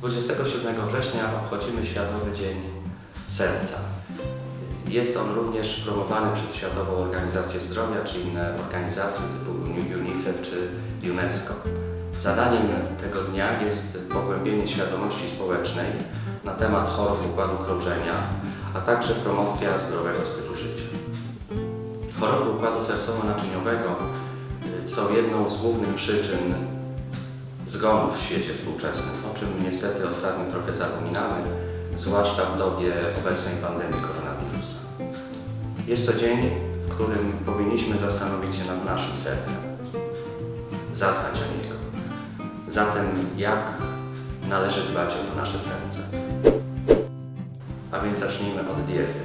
27 września obchodzimy Światowy Dzień Serca. Jest on również promowany przez Światową Organizację Zdrowia czy inne organizacje typu UNICEF czy UNESCO. Zadaniem tego dnia jest pogłębienie świadomości społecznej na temat chorób układu krążenia, a także promocja zdrowego stylu życia. Choroby układu sercowo-naczyniowego są jedną z głównych przyczyn zgonów w świecie współczesnym, o czym niestety ostatnio trochę zapominamy, zwłaszcza w dobie obecnej pandemii koronawirusa. Jest to dzień, w którym powinniśmy zastanowić się nad naszym sercem, zadbać o niego. Zatem jak należy dbać o to nasze serce? A więc zacznijmy od diety.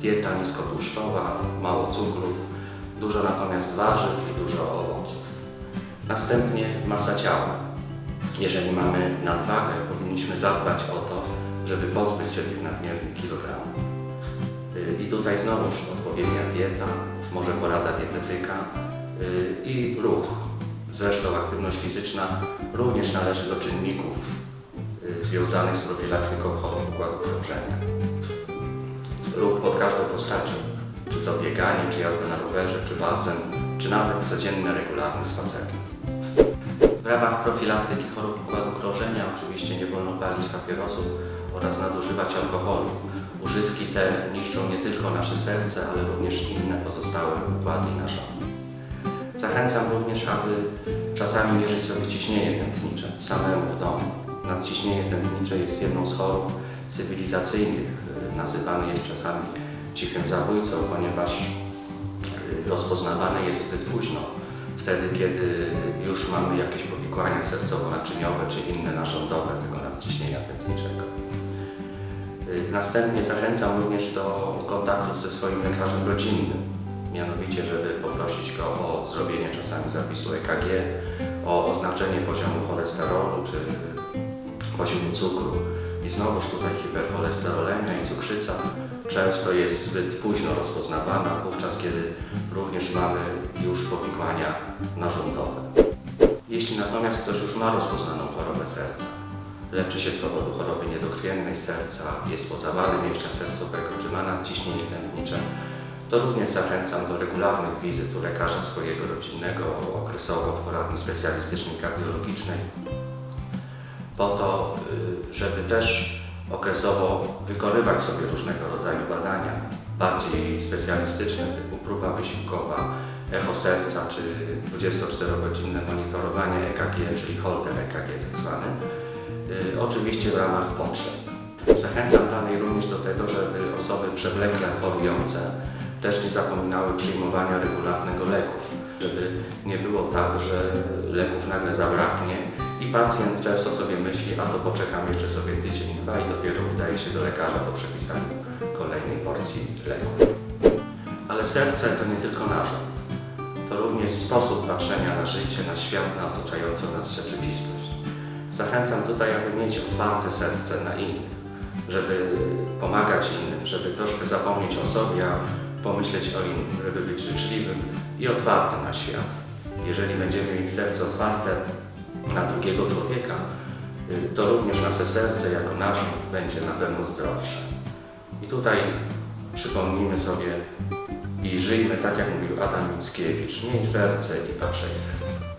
Dieta niskotłuszczowa, mało cukrów, dużo natomiast warzyw i dużo owoców. Następnie masa ciała. Jeżeli mamy nadwagę, powinniśmy zadbać o to, żeby pozbyć się tych nadmiernych kilogramów. Y, I tutaj znowuż odpowiednia dieta, może porada dietetyka y, i ruch. Zresztą aktywność fizyczna również należy do czynników y, związanych z profilaktyką chorób układu krążenia. Ruch pod każdą postacią, czy to bieganie, czy jazda na rowerze, czy basen, czy nawet codzienne, regularne spacery. W ramach profilaktyki chorób układu krążenia oczywiście nie wolno palić papierosów oraz nadużywać alkoholu. Używki te niszczą nie tylko nasze serce, ale również inne pozostałe układy i. Zachęcam również, aby czasami mierzyć sobie ciśnienie tętnicze samemu w domu. Nadciśnienie tętnicze jest jedną z chorób cywilizacyjnych. y, Nazywany jest czasami cichym zabójcą, ponieważ y, rozpoznawane jest zbyt późno. Wtedy, kiedy już mamy jakieś powikłania sercowo-naczyniowe czy inne narządowe tego nadciśnienia tętniczego. Y, Następnie zachęcam również do kontaktu ze swoim lekarzem rodzinnym. Mianowicie, żeby poprosić go o zrobienie czasami zapisu EKG, o oznaczenie poziomu cholesterolu czy poziomu cukru. I znowuż tutaj hipercholesterolemia i cukrzyca często jest zbyt późno rozpoznawana, wówczas kiedy również mamy już powikłania narządowe. Jeśli natomiast ktoś już ma rozpoznaną chorobę serca, leczy się z powodu choroby niedokrwiennej serca, jest po zawale mięśnia sercowego, czy ma nadciśnienie tętnicze, to również zachęcam do regularnych wizyt u lekarza swojego rodzinnego, okresowo w poradni specjalistycznej kardiologicznej, po to, y, żeby też okresowo wykonywać sobie różnego rodzaju badania, bardziej specjalistyczne, typu próba wysiłkowa, echo serca, czy 24-godzinne monitorowanie EKG, czyli holter EKG tak zwany, y, oczywiście w ramach potrzeb. Zachęcam dalej również do tego, żeby osoby przewlekle chorujące też nie zapominały przyjmowania regularnego leków, żeby nie było tak, że leków nagle zabraknie i pacjent często sobie myśli, a to poczekam jeszcze sobie tydzień, dwa i dopiero udaje się do lekarza po przepisaniu kolejnej porcji leków. Ale serce to nie tylko narząd. To również sposób patrzenia na życie, na świat, na otaczającą nas rzeczywistość. Zachęcam tutaj, aby mieć otwarte serce na innych, żeby pomagać innym, żeby troszkę zapomnieć o sobie, a pomyśleć o innym, żeby być życzliwym i otwartym na świat. Jeżeli będziemy mieć serce otwarte na drugiego człowieka, y, to również nasze serce jako narząd będzie na pewno zdrowsze. I tutaj przypomnijmy sobie i żyjmy tak, jak mówił Adam Mickiewicz, miej serce i patrzaj serce.